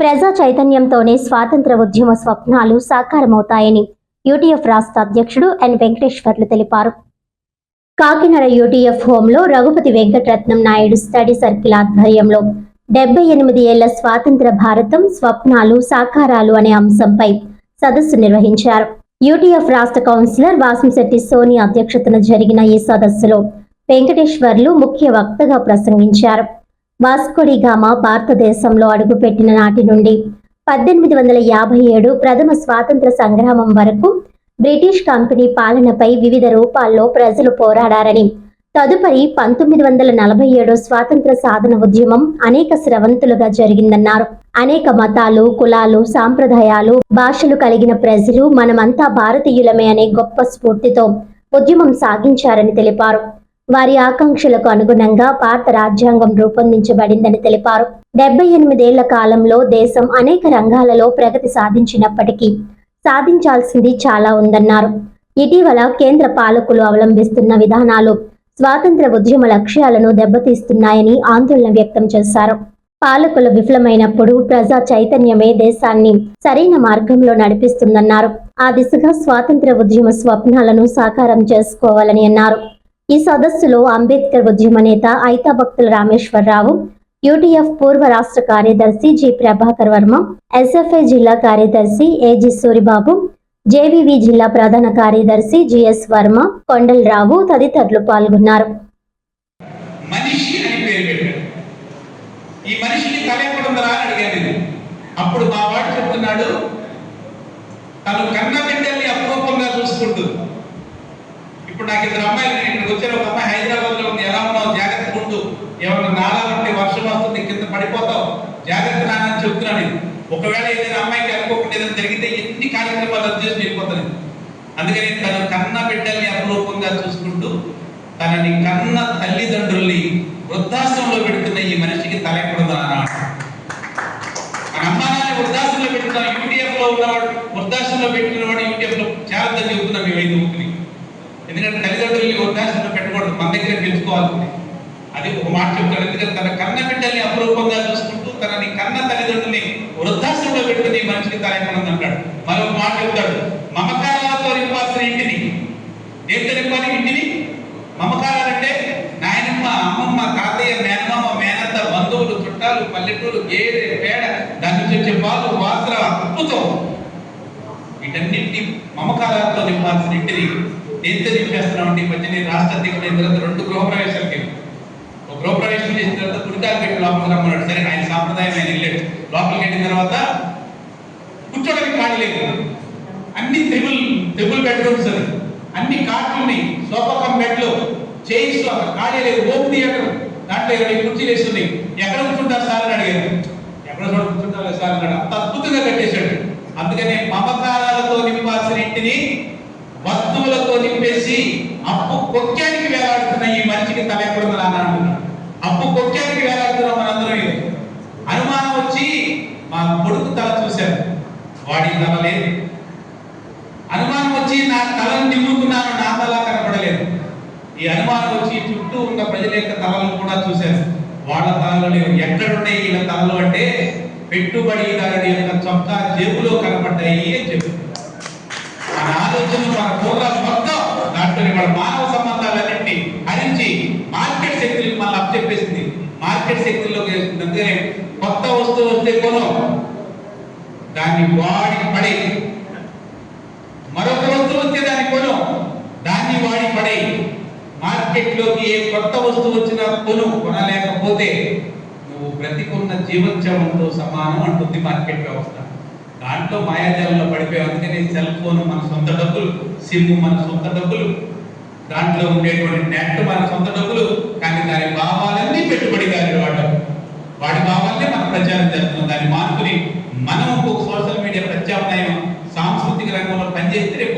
ప్రజా చైతన్యంతోనే స్వాతంత్ర ఉద్యమ స్వప్నాలు సాకారమవుతాయని యూటీఎఫ్ రాష్ట్ర అధ్యక్షుడు ఎన్ వెంకటేశ్వర్లు తెలిపారు. కాకినాడ యూటీఎఫ్ హోంలో రఘుపతి వెంకటరత్నం నాయుడు స్టడీ సర్కిల్ ఆధ్వర్యంలో డెబ్బై ఎనిమిది ఏళ్ళ స్వాతంత్ర భారతం స్వప్నాలు సాకారాలు అనే అంశంపై సదస్సు నిర్వహించారు. యూటీఎఫ్ రాష్ట్ర కౌన్సిలర్ వాసంశెట్టి సోని అధ్యక్షతన జరిగిన ఈ సదస్సులో వెంకటేశ్వర్లు ముఖ్య వక్తగా ప్రసంగించారు. వాస్కోడి గామా భారతదేశంలో అడుగుపెట్టిన నాటి నుండి పద్దెనిమిది వందల యాభై ఏడు ప్రథమ స్వాతంత్ర సంగ్రామం వరకు బ్రిటిష్ కంపెనీ పాలనపై వివిధ రూపాల్లో ప్రజలు పోరాడారని తదుపరి పంతొమ్మిది వందల నలభై ఏడు స్వాతంత్ర సాధన ఉద్యమం అనేక స్రవంతులుగా జరిగిందన్నారు. అనేక మతాలు కులాలు సాంప్రదాయాలు భాషలు కలిగిన ప్రజలు మనమంతా భారతీయులమే అనే గొప్ప స్ఫూర్తితో ఉద్యమం సాగించారని తెలిపారు. వారి ఆకాంక్షలకు అనుగుణంగా భారత రాజ్యాంగం రూపొందించబడిందని తెలిపారు. డెబ్బై ఎనిమిదేళ్ళ కాలంలో దేశం అనేక రంగాలలో ప్రగతి సాధించినప్పటికీ సాధించాల్సింది చాలా ఉందన్నారు. ఇటీవల కేంద్ర పాలకులు అవలంబిస్తున్న విధానాలు స్వాతంత్ర ఉద్యమ లక్ష్యాలను దెబ్బతీస్తున్నాయని ఆందోళన వ్యక్తం చేశారు. పాలకులు విఫలమైనప్పుడు ప్రజా చైతన్యమే దేశాన్ని సరైన మార్గంలో నడిపిస్తుందన్నారు. ఆ దిశగా స్వాతంత్ర ఉద్యమ స్వప్నాలను సాకారం చేసుకోవాలని అన్నారు. ఈ సదస్సులో అంబేద్కర్ ఉద్యమ నేత ఐతా భక్తుల రామేశ్వరరావు యూటీఎఫ్ పూర్వ రాష్ట్ర కార్యదర్శి జి ప్రభాకర్ వర్మ ఎస్ఎఫ్ఐ జిల్లా కార్యదర్శి ఏజి సూరిబాబు జేవీవి జిల్లా ప్రధాన కార్యదర్శి జిఎస్ వర్మ కొండలరావు తదితరులు పాల్గొన్నారు. ఈ మనిషిని తల ఎక్కడుందరా అని అడిగాను అప్పుడు మా వాడు చెప్తున్నాడు తను కన్న బిడ్డల్ని అపరూపంగా చూసుకుంటూ ఇప్పుడు నాకు ఇద్దరు అమ్మాయిలు ఇక్కడికి వచ్చారు. ఒక అమ్మాయి హైదరాబాద్లో ఉంది. ఎలా ఉన్నావు? జాగ్రత్త ఉండు. ఏమన్నా నాళాలు వర్షం వస్తుంది కింద పడిపోతావు. జాగ్రత్త నానని చెప్తున్నాను ఒకవేళ ఏదైనా అమ్మాయికి అనుకోకుండా ఏదైనా జరిగితే ఎన్ని కార్యక్రమాలు రద్దు చేసి వెళ్ళిపోతాను అందుకని తను కన్న బిడ్డల్ని అపరూపంగా చూసుకుంటూ తనని కన్న తల్లిదండ్రుల్ని వృద్ధాశ్రమంలో పెడుతున్న ఈ మనిషికి తల ఎక్కడుందా అన్నాడు మన అమ్మానాన్ని వృద్ధాశ్రమంలో పెట్టుకున్నాం యూటీఎఫ్లో ఉన్నవాడు వృద్ధాశ్రమంలో పెట్టిన వాడు యూటీఎఫ్లో ఎందుకంటే తల్లిదండ్రుల్ని వృద్ధాశ్రమంలో పెట్టకూడదు. మన దగ్గర తెలుసుకోవాలి అది ఒక మాట చెప్తాడు. ఎందుకంటే తన కన్న బిడ్డల్ని అపరూపంగా చూసుకుంటూ తనని కన్న తల్లిదండ్రుల్ని వృద్ధాశ్రమంలో పెట్టుకుని మనిషికి తల అంటాడు. మరొక మాట చెప్తాడు. మమకారాలతో నింపాల్సిన ఇంటిని. దేంతో నింపాలి ఇంటిని? మమకారాలంటే నాయనమ్మ అమ్మమ్మ తాతయ్య మేనమామ మేనత్త బంధువులు చుట్టాలు పల్లెటూరు గేదె పేడ దాని నుంచి వచ్చే పాలు వాసన అద్భుతం. వీటన్నింటినీ మమకారాలతో నింపాల్సిన ఇంటిని దేంతో నింపేస్తున్నాం అంటే ఈ మధ్య నేను రాష్ట్ర అధ్యక్షుడు తర్వాత రెండు గృహప్రవేశాలకి ఒక గృహప్రవేశం చేసిన తర్వాత కుడికాలు పెట్టి లోపలికి రమ్మన్నాడు. సరే ఆయన సాంప్రదాయం ఆయన వెళ్ళాడు. లోపలికి వెళ్ళిన తర్వాత కూర్చోడానికి ఖాళీ లేదు. అన్ని త్రిబుల్ త్రిబుల్ బెడ్రూమ్స్ అది అన్ని కాట్లు ఉన్నాయి సోఫా కమ్ బెడ్లు చైర్స్ అక్కడ ఖాళీ లేదు. Home theatre. దాంట్లో ఇరవై కుర్చీలు వేసి ఎక్కడ కూర్చుంటారు సార్ అని అడిగారు. ఎక్కడ చోట కూర్చుంటారు సార్ అన్నాడు. అంత అద్భుతంగా కట్టేశాడు. అందుకనే మమకారాలతో నింపాల్సిన ఇంటిని వస్తువులతో నింపేసి అప్పు కొక్కానికి వేలాడుతున్న ఈ మనిషికి తల ఎక్కడుందని అన్న అప్పు కొక్కానికి వేలాడుతున్న మనందరం ఇది. అనుమానం వచ్చి మా కొడుకు తల చూశారు వాడి తల లేదు. అనుమానం వచ్చి నా తలను నిమ్ముకున్నాను నా తల కనపడలేదు. ఈ అనుమానం వచ్చి చుట్టూ ఉన్న ప్రజల యొక్క తలలు కూడా చూశారు వాళ్ళ తలలు లేవు. ఎక్కడున్నాయి వీళ్ళ తలలు అంటే పెట్టుబడిదారుడి యొక్క చొక్కా జేబులో కనపడ్డాయి అని చెప్పి మన ఆలోచనలు మన ప్రోగ్రామ్ మొత్తం దాంట్లో మన మానవ సంబంధాలన్నింటినీ హరించి మార్కెట్ శక్తులకు మళ్ళీ అప్పచెప్పేసింది. మార్కెట్ శక్తుల్లోకి వేస్తుంది అందుకనే కొత్త వస్తువు వస్తే కొను. దాన్ని వాడి పడే మరొక వస్తువు వస్తే దాన్ని కొను. దాన్ని వాడి పడే మార్కెట్లోకి ఏ కొత్త వస్తువు వచ్చినా కొను. కొనలేకపోతే నువ్వు బ్రతికున్న జీవోత్సవంతో సమానం అంటుంది మార్కెట్ వ్యవస్థ. దాంట్లో మాయాజాలంలో పడిపోయాం అందుకని సెల్ ఫోన్ మన సొంత డబ్బులు సిమ్ మన సొంత డబ్బులు దాంట్లో ఉండేటువంటి నెట్ మన సొంత డబ్బులు కానీ దాని భావాలన్నీ పెట్టుబడిదారు వాడు వాడి భావాలనే మనం ప్రచారం చేస్తున్నాం. దాన్ని మార్పుని మనం ఒక సోషల్ మీడియా ప్రత్యామ్నాయం సాంస్కృతిక రంగంలో పనిచేస్తే రేపు